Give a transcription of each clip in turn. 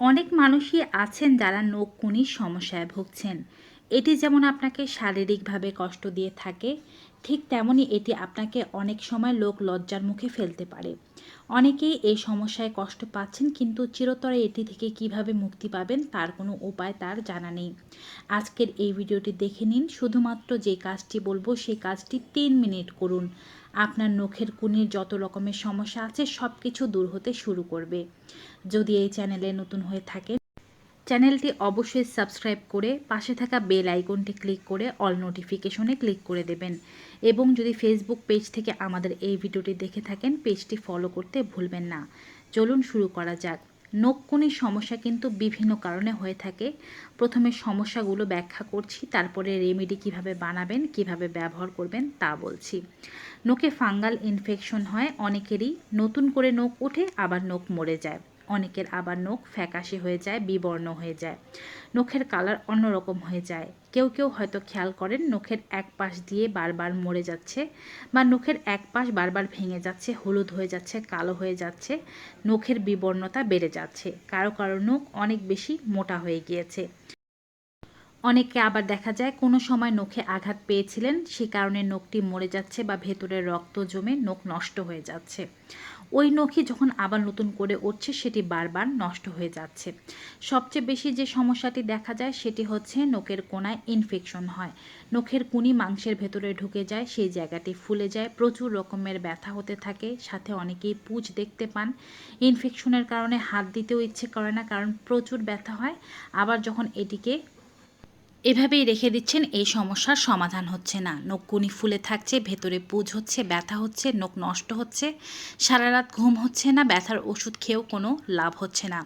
অনেক মানুষই আছেন যারা নখকুনির সমস্যায় ভুগছেন। এটি যেমন আপনাকে শারীরিকভাবে কষ্ট দিয়ে থাকে, ঠিক তেমনই এটি আপনাকে অনেক সময় লোক লজ্জার মুখে ফেলতে পারে। অনেকেই এই সমস্যায় কষ্ট পাচ্ছেন কিন্তু চিরতরে এটি থেকে কীভাবে মুক্তি পাবেন তার কোনো উপায় তার জানা নেই। আজকের এই ভিডিওটি দেখে নিন, শুধুমাত্র যে কাজটি বলব সেই কাজটি তিন মিনিট করুন। আপনার নখের কুনির যত রকমের সমস্যা আছে সব কিছু দূর হতে শুরু করবে। যদি এই চ্যানেলে নতুন হয়ে থাকে চ্যানেলটি অবশ্যই সাবস্ক্রাইব করে পাশে থাকা বেল আইকনটি ক্লিক করে অল নোটিফিকেশনে ক্লিক করে দেবেন। এবং যদি ফেসবুক পেজ থেকে আমাদের এই ভিডিওটি দেখে থাকেন, পেজটি ফলো করতে ভুলবেন না। চলুন শুরু করা যাক। নখকুনির সমস্যা কিন্তু বিভিন্ন কারণে হয়ে থাকে। প্রথমে সমস্যাগুলো ব্যাখ্যা করছি, তারপরে রেমেডি কীভাবে বানাবেন, কীভাবে ব্যবহার করবেন তা বলছি। নখে ফাঙ্গাল ইনফেকশন হয় অনেকেরই, নতুন করে নখ ওঠে, আবার নখ মরে যায়। অনেকের আবার নখ ফ্যাকাশে হয়ে যায়, বিবর্ণ হয়ে যায়। নখের কালার অন্যরকম হয়ে যায়। কেউ কেউ হয়তো খেয়াল করেন, নখের এক পাশ দিয়ে বারবার মরে যাচ্ছে বা নখের এক পাশ বারবার ভেঙে যাচ্ছে, হলুদ হয়ে যাচ্ছে, কালো হয়ে যাচ্ছে, নখের বিবর্ণতা বেড়ে যাচ্ছে। কারও কারও নখ অনেক বেশি মোটা হয়ে গিয়েছে। অনেকে আবার দেখা যায়, কোনো সময় নখে আঘাত পেয়েছিলেন, সে কারণে নখটি মরে যাচ্ছে বা ভেতরে রক্ত জমে নখ নষ্ট হয়ে যাচ্ছে। ওই নখই যখন আবার নতুন করে উঠছে, সেটি বারবার নষ্ট হয়ে যাচ্ছে। সবচেয়ে বেশি যে সমস্যাটি দেখা যায়, সেটি হচ্ছে নখের কোনায় ইনফেকশন হয়। নখের কুনি মাংসের ভেতরে ঢুকে যায়, সেই জায়গাটি ফুলে যায়। প্রচুর রকমের ব্যথা হতে থাকে, সাথে অনেকেই পুজ দেখতে পান। ইনফেকশনের কারণে হাত দিতেও ইচ্ছে করে না, কারণ প্রচুর ব্যথা হয়। আবার যখন এটিকে এভাবেই রেখে দিচ্ছেন, এই সমস্যার সমাধান হচ্ছে না। নখকুনি ফুলে থাকছে, ভেতরে পুজ হচ্ছে, ব্যথা হচ্ছে, নখ নষ্ট হচ্ছে সারা রাত ঘুম হচ্ছে না, ব্যথার ওষুধ খেয়েও কোনো লাভ হচ্ছে না।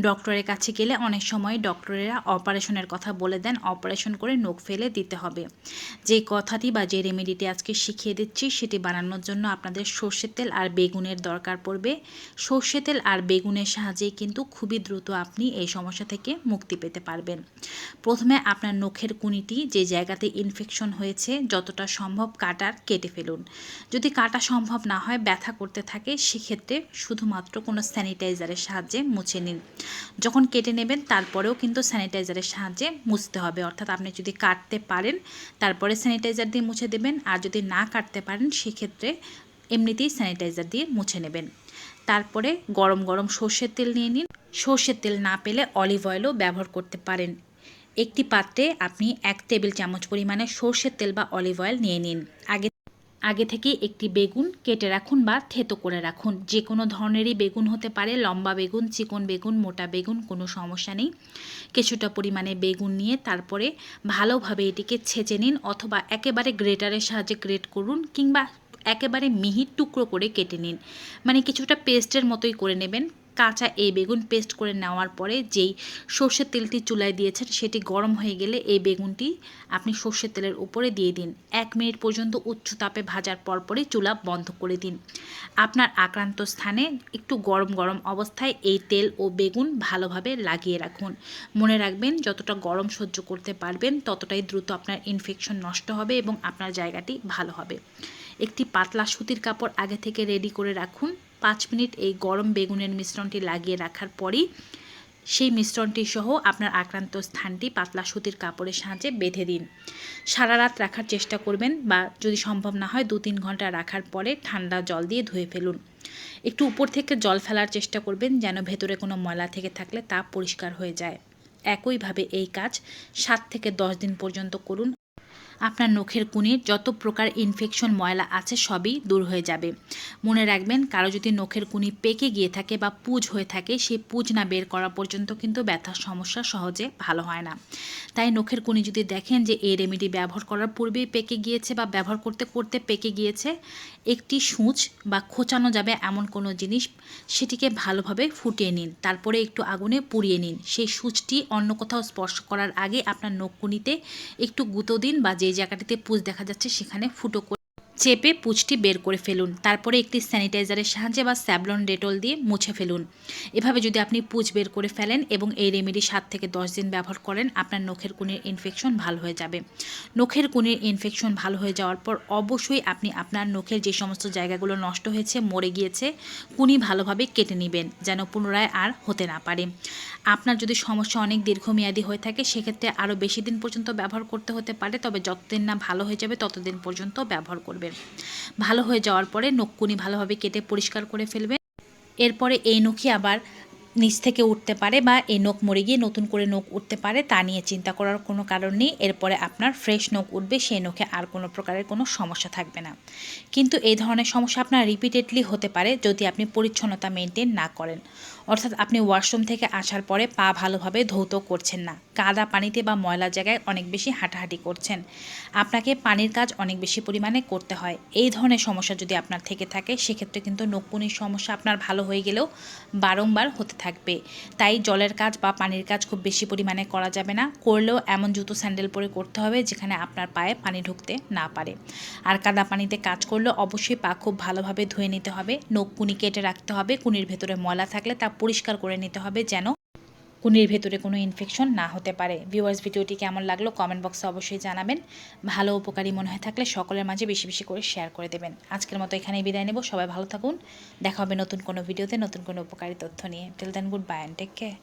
ডক্টরের কাছে গেলে অনেক সময় ডক্টরেরা অপারেশনের কথা বলে দেন, অপারেশন করে নখ ফেলে দিতে হবে। যে কথাটি বা যে রেমেডিটি আজকে শিখিয়ে দিচ্ছি, সেটি বানানোর জন্য আপনাদের সর্ষের তেল আর বেগুনের দরকার পড়বে। সর্ষে তেল আর বেগুনের সাহায্যে কিন্তু খুবই দ্রুত আপনি এই সমস্যা থেকে মুক্তি পেতে পারবেন। প্রথমে আপনার আপনার নখের কুনিটি যে জায়গাতে ইনফেকশন হয়েছে, যতটা সম্ভব কাটার কেটে ফেলুন। যদি কাটা সম্ভব না হয়, ব্যথা করতে থাকে, সেক্ষেত্রে শুধুমাত্র কোনো স্যানিটাইজারের সাহায্যে মুছে নিন। যখন কেটে নেবেন, তারপরেও কিন্তু স্যানিটাইজারের সাহায্যে মুছতে হবে। অর্থাৎ আপনি যদি কাটতে পারেন, তারপরে স্যানিটাইজার দিয়ে মুছে দেবেন, আর যদি না কাটতে পারেন, সেক্ষেত্রে এমনিতেই স্যানিটাইজার দিয়ে মুছে নেবেন। তারপরে গরম গরম সর্ষের তেল নিয়ে নিন। সর্ষের তেল না পেলে অলিভ অয়েলও ব্যবহার করতে পারেন। একটি পাত্রে আপনি এক টেবিল চামচ পরিমাণে সর্ষের তেল বা অলিভ অয়েল নিয়ে নিন। আগে আগে থেকে একটি বেগুন কেটে রাখুন বা থেতো করে রাখুন। যে কোনো ধরনেরই বেগুন হতে পারে, লম্বা বেগুন, চিকন বেগুন, মোটা বেগুন, কোনো সমস্যা নেই। কিছুটা পরিমাণে বেগুন নিয়ে তারপরে ভালোভাবে এটিকে ছেঁচে নিন অথবা একেবারে গ্রেটারের সাহায্যে গ্রেট করুন কিংবা একেবারে মিহি টুকরো করে কেটে নিন। মানে কিছুটা পেস্টের মতোই করে নেবেন। কাঁচা এই বেগুন পেস্ট করে নেওয়ার পরে যেই সর্ষের তেলটি চুলায় দিয়েছেন, সেটি গরম হয়ে গেলে এই বেগুনটি আপনি সর্ষের তেলের উপরে দিয়ে দিন। এক মিনিট পর্যন্ত উচ্চ তাপে ভাজার পরপরই চুলা বন্ধ করে দিন। আপনার আক্রান্ত স্থানে একটু গরম গরম অবস্থায় এই তেল ও বেগুন ভালোভাবে লাগিয়ে রাখুন। মনে রাখবেন, যতটা গরম সহ্য করতে পারবেন, ততটাই দ্রুত আপনার ইনফেকশন নষ্ট হবে এবং আপনার জায়গাটি ভালো হবে। একটি পাতলা সুতির কাপড় আগে থেকে রেডি করে রাখুন। পাঁচ মিনিট এই গরম বেগুনের মিশ্রণটি লাগিয়ে রাখার পরই সেই মিশ্রণটি সহ আপনার আক্রান্ত স্থানটি পাতলা সুতির কাপড়ের সাহায্যে বেঁধে দিন। সারা রাত রাখার চেষ্টা করবেন বা যদি সম্ভব না হয় দু তিন ঘণ্টা রাখার পরে ঠান্ডা জল দিয়ে ধুয়ে ফেলুন। একটু উপর থেকে জল ফেলার চেষ্টা করবেন যেন ভেতরে কোনো ময়লা থেকে থাকলে তা পরিষ্কার হয়ে যায়। একইভাবে এই কাজ সাত থেকে দশ দিন পর্যন্ত করুন। আপনার নখের কুনির যত প্রকার ইনফেকশন ময়লা আছে সবই দূর হয়ে যাবে। মনে রাখবেন, কারও যদি নখের কুনি পেকে গিয়ে থাকে বা পুজ হয়ে থাকে, সেই পুজ না বের করা পর্যন্ত কিন্তু ব্যথার সমস্যা সহজে ভালো হয় না। তাই নখের কুনি যদি দেখেন যে এই রেমেডি ব্যবহার করার পূর্বেই পেকে গিয়েছে বা ব্যবহার করতে করতে পেকে গিয়েছে, একটি সূচ বা খোঁচানো যাবে এমন কোনো জিনিস, সেটিকে ভালোভাবে ফুটিয়ে নিন। তারপরে একটু আগুনে পুড়িয়ে নিন। সেই সূচটি অন্য কোথাও স্পর্শ করার আগে আপনার নখকুনিতে একটু গুঁতো দিন বা যে জায়গাটিতে পুজ দেখা যাচ্ছে সেখানে ফুটো করে চেপে পুঁজটি বের করে ফেলুন। তারপরে একটি স্যানিটাইজারের সাহায্যে বা স্যাবলন ডেটল দিয়ে মুছে ফেলুন। এভাবে যদি আপনি পুঁজ বের করে ফেলেন এবং এই রেমেডি সাত থেকে দশ দিন ব্যবহার করেন, আপনার নখের কুনির ইনফেকশন ভালো হয়ে যাবে। নখের কুনির ইনফেকশন ভালো হয়ে যাওয়ার পর অবশ্যই আপনি আপনার নখের যে সমস্ত জায়গাগুলো নষ্ট হয়েছে, মরে গিয়েছে, কুনি ভালোভাবে কেটে নেবেন যেন পুনরায় আর হতে না পারে। আপনার যদি সমস্যা অনেক দীর্ঘমেয়াদী হয়ে থাকে, সেক্ষেত্রে আরও বেশি দিন পর্যন্ত ব্যবহার করতে হতে পারে, তবে যতদিন না ভালো হয়ে যাবে, ততদিন পর্যন্ত ব্যবহার করবেন ভালো হয়ে যাওয়ার পরে নখকুনি ভালোভাবে কেটে পরিষ্কার করে ফেলবেন এরপরে এই নখি আবার নিচ থেকে উঠতে পারে বা এই নখ মরে গিয়ে নতুন করে নখ উঠতে পারে, তা নিয়ে চিন্তা করার কোনো কারণ নেই। এরপরে আপনার ফ্রেশ নখ উঠবে, সেই নখে আর কোনো প্রকারের কোনো সমস্যা থাকবে না। কিন্তু এই ধরনের সমস্যা আপনার রিপিটেডলি হতে পারে যদি আপনি পরিচ্ছন্নতা মেনটেন না করেন। অর্থাৎ আপনি ওয়াশরুম থেকে আসার পরে পা ভালোভাবে ধৌত করছেন না। কাদা পানিতে বা ময়লা জায়গায় অনেক বেশি হাঁটাহাঁটি করছেন। আপনাকে পানির কাজ অনেক বেশি পরিমাণে করতে হয়। এই ধরনের সমস্যা যদি আপনার থেকে থাকে, সেক্ষেত্রে কিন্তু নকুনির সমস্যা আপনার ভালো হয়ে গেলেও বারংবার হতে থাকবে। তাই জলের কাজ বা পানির কাজ খুব বেশি পরিমাণে করা যাবে না। করলেও এমন জুতো স্যান্ডেল পরে করতে হবে যেখানে আপনার পায়ে পানি ঢুকতে না পারে। আর কাদা পানিতে কাজ করলে অবশ্যই পা খুব ভালোভাবে ধুয়ে নিতে হবে। নখ কুনি কেটে রাখতে হবে। কুনির ভেতরে ময়লা থাকলে তা পরিষ্কার করে নিতে হবে যেন কুনির ভেতরে কোনো ইনফেকশন না হতে পারে। ভিউয়ার্স ভিডিওটি কেমন লাগল কমেন্ট বক্সে অবশ্যই জানাবেন। ভালো উপকারী মনে হয় থাকলে সকলের মাঝে বেশি বেশি করে শেয়ার করে দেবেন। আজকের মতো এখানেই বিদায় নেব। সবাই ভালো থাকুন। দেখা হবে নতুন কোনো ভিডিওতে নতুন কোনো উপকারী তথ্য নিয়ে। Tell then goodbye and take care